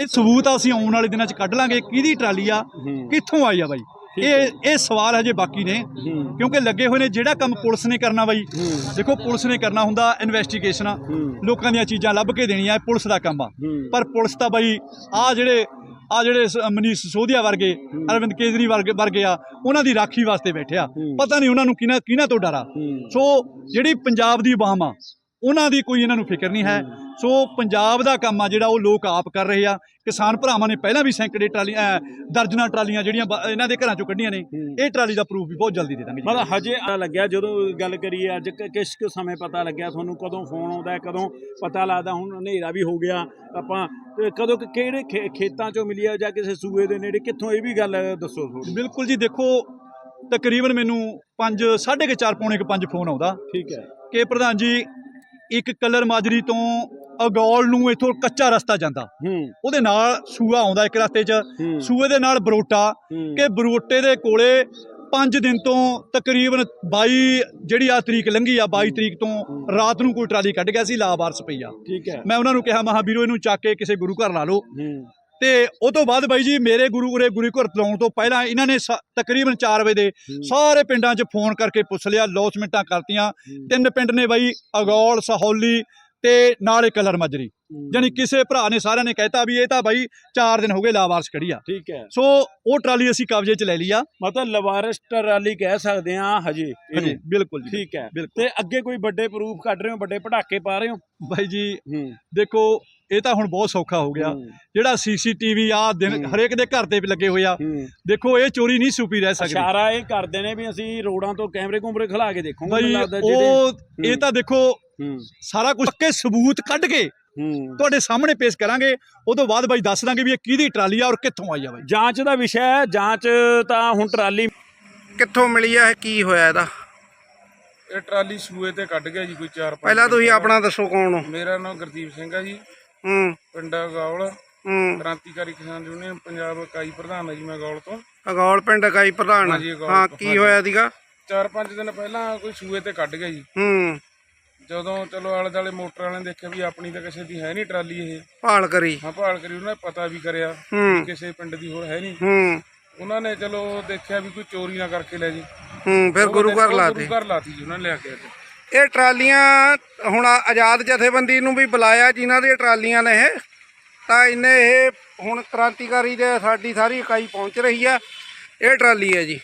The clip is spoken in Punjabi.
ਇਹ ਸਬੂਤ ਆ ਅਸੀਂ ਆਉਣ ਵਾਲੇ ਦਿਨਾਂ 'ਚ ਕੱਢ ਲਾਂਗੇ ਕਿਹਦੀ ਟਰਾਲੀ ਆ ਕਿੱਥੋਂ ਆਈ ਆ ਬਾਈ? ਇਹ ਇਹ ਸਵਾਲ ਹਜੇ ਬਾਕੀ ਨੇ ਕਿਉਂਕਿ ਲੱਗੇ ਹੋਏ ਨੇ ਜਿਹੜਾ ਕੰਮ ਪੁਲਿਸ ਨੇ ਕਰਨਾ ਬਾਈ। ਦੇਖੋ ਪੁਲਿਸ ਨੇ ਕਰਨਾ ਹੁੰਦਾ ਇਨਵੈਸਟੀਗੇਸ਼ਨ ਲੋਕਾਂ ਦੀਆਂ ਚੀਜ਼ਾਂ ਲੱਭ ਕੇ ਦੇਣੀਆਂ ਇਹ ਪੁਲਿਸ ਦਾ ਕੰਮ ਆ। ਪਰ ਪੁਲਿਸ ਤਾਂ ਬਾਈ ਆ ਜਿਹੜੇ ਆ ਜਿਹੜੇ ਮਨੀਸ਼ ਸਿਸੋਦੀਆ ਵਰਗੇ ਅਰਵਿੰਦ ਕੇਜਰੀਵਾਲ ਵਰਗੇ- ਵਰਗੇ ਆ ਉਹਨਾਂ ਦੀ ਰਾਖੀ ਵਾਸਤੇ ਬੈਠੇ ਆ। ਪਤਾ ਨਹੀਂ ਉਹਨਾਂ ਨੂੰ ਕਿਹਨਾਂ ਕਿਹਨਾਂ ਤੋਂ ਡਰਾ ਸੋ ਜਿਹੜੀ ਪੰਜਾਬ ਦੀ ਆਵਾਮ ਆ ਉਹਨਾਂ ਦੀ ਕੋਈ ਇਹਨਾਂ ਨੂੰ ਫਿਕਰ ਨਹੀਂ ਹੈ। ਸੋ ਪੰਜਾਬ ਦਾ ਕੰਮ ਆ ਜਿਹੜਾ ਉਹ ਲੋਕ ਆਪ ਕਰ ਰਹੇ ਆ। ਕਿਸਾਨ ਭਰਾਵਾਂ ਨੇ ਪਹਿਲਾਂ ਵੀ ਸੈਂਕੜੇ ਟਰਾਲੀਆਂ ਦਰਜਨਾਂ ਟਰਾਲੀਆਂ ਜਿਹੜੀਆਂ ਇਹਨਾਂ ਦੇ ਘਰਾਂ ਚੋਂ ਕੱਢੀਆਂ ਨੇ। ਇਹ ਟਰਾਲੀ ਦਾ ਪ੍ਰੂਫ ਵੀ ਬਹੁਤ ਜਲਦੀ ਦੇ ਦਾਂਗੇ। ਮਤਲਬ ਹਜੇ ਆ ਲੱਗਿਆ ਜਦੋਂ ਗੱਲ ਕਰੀਏ ਅੱਜ ਕਿ- ਕਿਸ ਕੁ ਸਮੇਂ ਪਤਾ ਲੱਗਿਆ? ਤੁਹਾਨੂੰ ਕਦੋਂ ਫੋਨ ਆਉਂਦਾ ਕਦੋਂ ਪਤਾ ਲੱਗਦਾ? ਹੁਣ ਹਨੇਰਾ ਵੀ ਹੋ ਗਿਆ। ਆਪਾਂ ਕਦੋਂ ਕਿ- ਕਿਹੜੇ ਖੇਤਾਂ ਚੋਂ ਮਿਲੀ ਆ ਜਾਂ ਕਿਸੇ ਸੂਏ ਦੇ ਨੇੜੇ? ਕਿੱਥੋਂ ਇਹ ਵੀ ਗੱਲ ਦੱਸੋ। ਬਿਲਕੁਲ ਜੀ ਦੇਖੋ ਤਕਰੀਬਨ ਮੈਨੂੰ 5 4:30 4 ਪੌਣੇ 5 ਫੋਨ ਆਉਂਦਾ। ਠੀਕ ਹੈ। ਕਿ ਪ੍ਰਧਾਨ ਜੀ ਇੱਕ ਕਲਰ ਮਾਜਰੀ ਤੋਂ ਅਗੌਲ ਨੂੰ ਇਥੋਂ ਕੱਚਾ ਰਸਤਾ ਜਾਂਦਾ। ਹੂੰ। ਉਹਦੇ ਨਾਲ ਸੂਆ ਆਉਂਦਾ ਇੱਕ ਰਸਤੇ 'ਚ। ਸੂਏ ਦੇ ਨਾਲ ਬਰੋਟਾ। ਕਿ ਬਰੋਟੇ ਦੇ ਕੋਲੇ 5 ਦਿਨ ਤੋਂ ਤਕਰੀਬਨ 22 ਜਿਹੜੀ ਆ ਤਰੀਕ ਲੰਘੀ ਆ 22 ਤਰੀਕ ਤੋਂ ਰਾਤ ਨੂੰ ਕੋਈ ਟਰਾਲੀ ਕੱਢ ਗਿਆ ਸੀ ਲਾਵਾਰਸ ਪਈ ਆ। ਠੀਕ ਹੈ। ਮੈਂ ਉਹਨਾਂ ਨੂੰ ਕਿਹਾ ਮਹਾ ਵੀਰੋ ਇਹਨੂੰ ਚੱਕ ਕੇ ਕਿਸੇ ਗੁਰੂ ਘਰ ਲਾ ਲਓ। ਹੂੰ। ਤੇ ਉਹ ਤੋਂ ਬਾਅਦ ਬਾਈ ਜੀ ਮੇਰੇ ਗੁਰੂ ਉਰੇ ਗੁਰੂ ਘਰ ਲਾਉਣ ਤੋਂ ਪਹਿਲਾਂ ਇਹਨਾਂ ਨੇ ਤਕਰੀਬਨ 4 ਵਜੇ ਦੇ ਸਾਰੇ ਪਿੰਡਾਂ 'ਚ ਫੋਨ ਕਰਕੇ ਪੁੱਛ ਲਿਆ ਲੌਸਮੈਂਟਾਂ ਕਰਤੀਆਂ। ਤਿੰਨ ਪਿੰਡ ਨੇ ਬਾਈ ਅਗੌਲ ਸਹੌਲੀ ਤੇ ਨਾਲੇ ਕਲਰ ਮਜਰੀ। ਜਾਨੀ ਕਿਸੇ ਭਰਾ ਨੇ ਸਾਰਿਆਂ ਨੇ ਕਹਿਤਾ ਵੀ ਇਹ ਤਾਂ ਬਾਈ 4 ਦਿਨ ਹੋ ਗਏ ਲਾਵਾਰਸ ਖੜੀ ਆ। ਠੀਕ ਹੈ। ਸੋ ਉਹ ਟਰਾਲੀ ਅਸੀਂ ਕਬਜ਼ੇ 'ਚ ਲੈ ਲਈ ਆ। ਮਤਲਬ ਲਵਾਰਸ ਟਰਾਲੀ ਕਹਿ ਸਕਦੇ ਆ ਹਜੇ। ਹਾਂਜੀ ਬਿਲਕੁਲ ਠੀਕ ਹੈ। ਤੇ ਅੱਗੇ ਕੋਈ ਵੱਡੇ ਪ੍ਰੂਫ ਕੱਢ ਰਹੇ ਹੋ ਵੱਡੇ ਪਟਾਕੇ ਪਾ ਰਹੇ ਹੋ? ਬਾਈ ਜੀ ਦੇਖੋ ਇਹ ਤਾਂ ਹੁਣ ਬਹੁਤ ਸੌਖਾ ਹੋ ਗਿਆ। ਜਿਹੜਾ ਸੀਸੀਟੀਵੀ ਆ ਦਿਨ। ਹਰੇਕ ਦੇ ਘਰ ਤੇ ਵੀ ਲੱਗੇ ਹੋਏ ਆ। ਦੇਖੋ ਇਹ ਚੋਰੀ ਨਹੀਂ ਛੁਪੀ ਰਹਿ ਸਕਦੀ। ਇਸ਼ਾਰਾ ਇਹ ਕਰਦੇ ਨੇ ਵੀ ਅਸੀਂ ਰੋਡਾਂ ਤੋਂ ਕੈਮਰੇ ਕੁਮਰੇ ਖਿਲਾ ਕੇ ਦੇਖੋਗੇ ਮੈਨੂੰ ਲੱਗਦਾ ਜਿਹੜੇ ਉਹ ਇਹ ਤਾਂ ਦੇਖੋ ਸਾਰਾ ਕੁਝ ਪੱਕੇ ਸਬੂਤ ਕੱਢ ਕੇ ਤੁਹਾਡੇ ਸਾਹਮਣੇ ਪੇਸ਼ ਕਰਾਂਗੇ। ਉਹ ਤੋਂ ਬਾਅਦ ਬਾਈ ਦੱਸ ਦਾਂਗੇ ਵੀ ਇਹ ਕਿਹਦੀ ਟਰਾਲੀ ਆ ਔਰ ਕਿੱਥੋਂ ਆਈ ਆ ਬਾਈ। ਜਾਂਚ ਦਾ ਵਿਸ਼ਾ ਹੈ ਜਾਂਚ ਤਾਂ ਹੁਣ ਟਰਾਲੀ ਕਿੱਥੋਂ ਮਿਲੀ ਆ ਇਹ ਕੀ ਹੋਇਆ ਇਹਦਾ? ਇਹ ਟਰਾਲੀ ਸੂਏ ਤੇ ਕੱਢ ਗਿਆ ਜੀ ਕੋਈ 4 5 ਪਹਿਲਾਂ ਤੁਸੀਂ ਆਪਣਾ ਦੱਸੋ ਕੌਣ ਹੋ? ਮੇਰਾ ਨਾਮ ਗੁਰਦੀਪ ਸਿੰਘ ਆ ਜੀ। ਹੂੰ। ਪਿੰਡਾ ਗੌਲ ਹੂੰ। ਕ੍ਰਾਂਤੀਕਾਰੀ ਕਿਸਾਨ ਯੂਨੀਅਨ ਪੰਜਾਬ ਇਕਾਈ ਪ੍ਰਧਾਨ ਹੈ ਜੀ ਮੈਂ ਗੌਲ ਤੋਂ। ਅਗੌਲ ਪਿੰਡ ਇਕਾਈ ਪ੍ਰਧਾਨ। ਹਾਂਜੀ, ਅਗੌਲ ਹਾਂ ਤੋਂ, ਕੀ ਹਾਂਜੀ। ਹੋਇਆ ਸੀਗਾ? 4-5 ਦਿਨ ਪਹਿਲਾਂ ਕੋਈ ਸੂਏ ਤੇ ਕੱਢ ਗਿਆ ਜੀ। ਹੂੰ। ਜਦੋਂ ਚਲੋ ਆਲੇ ਦਾਲੇ ਮੋਟਰ ਵਾਲਿਆਂ ਨੇ ਦੇਖਿਆ ਵੀ ਆਪਣੀ ਤਾਂ ਕਿਸੇ ਦੀ ਹੈ ਨਹੀਂ ਟਰਾਲੀ ਇਹ। ਭਾਲ ਕਰੀ। ਹਾਂ ਭਾਲ ਕਰੀ ਉਹਨਾਂ ਨੇ ਪਤਾ ਵੀ ਕਰਿਆ ਹੂੰ। ਕਿਸੇ ਪਿੰਡ ਦੀ ਹੋਰ ਹੈ ਨਹੀਂ। ਹੂੰ। ਉਹਨਾਂ ਨੇ ਚਲੋ ਦੇਖਿਆ ਵੀ ਕੋਈ ਚੋਰੀ ਨਾ ਕਰਕੇ ਲੈ ਜੀ। ਹੂੰ ਫਿਰ ਗੁਰੂ ਘਰ ਲਾਤੇ ਗੁਰੂ ਘਰ ਲਾਤੀ ਜੀ ਉਹਨਾਂ ਨੇ ਲਿਆ ਕੇ ਅੱਜ। ਇਹ ਟਰਾਲੀਆਂ ਹੁਣ ਆਜ਼ਾਦ ਜਥੇਬੰਦੀ ਨੂੰ ਵੀ ਬੁਲਾਇਆ ਜਿਨ੍ਹਾਂ ਦੀਆਂ ਟਰਾਲੀਆਂ ਨੇ ਇਹ, ਤਾਂ ਇਹਨੇ ਇਹ ਹੁਣ ਕ੍ਰਾਂਤੀਕਾਰੀ ਦੇ ਸਾਡੀ ਸਾਰੀ ਇਕਾਈ ਪਹੁੰਚ ਰਹੀ ਆ। ਇਹ ਟਰਾਲੀ ਹੈ ਜੀ।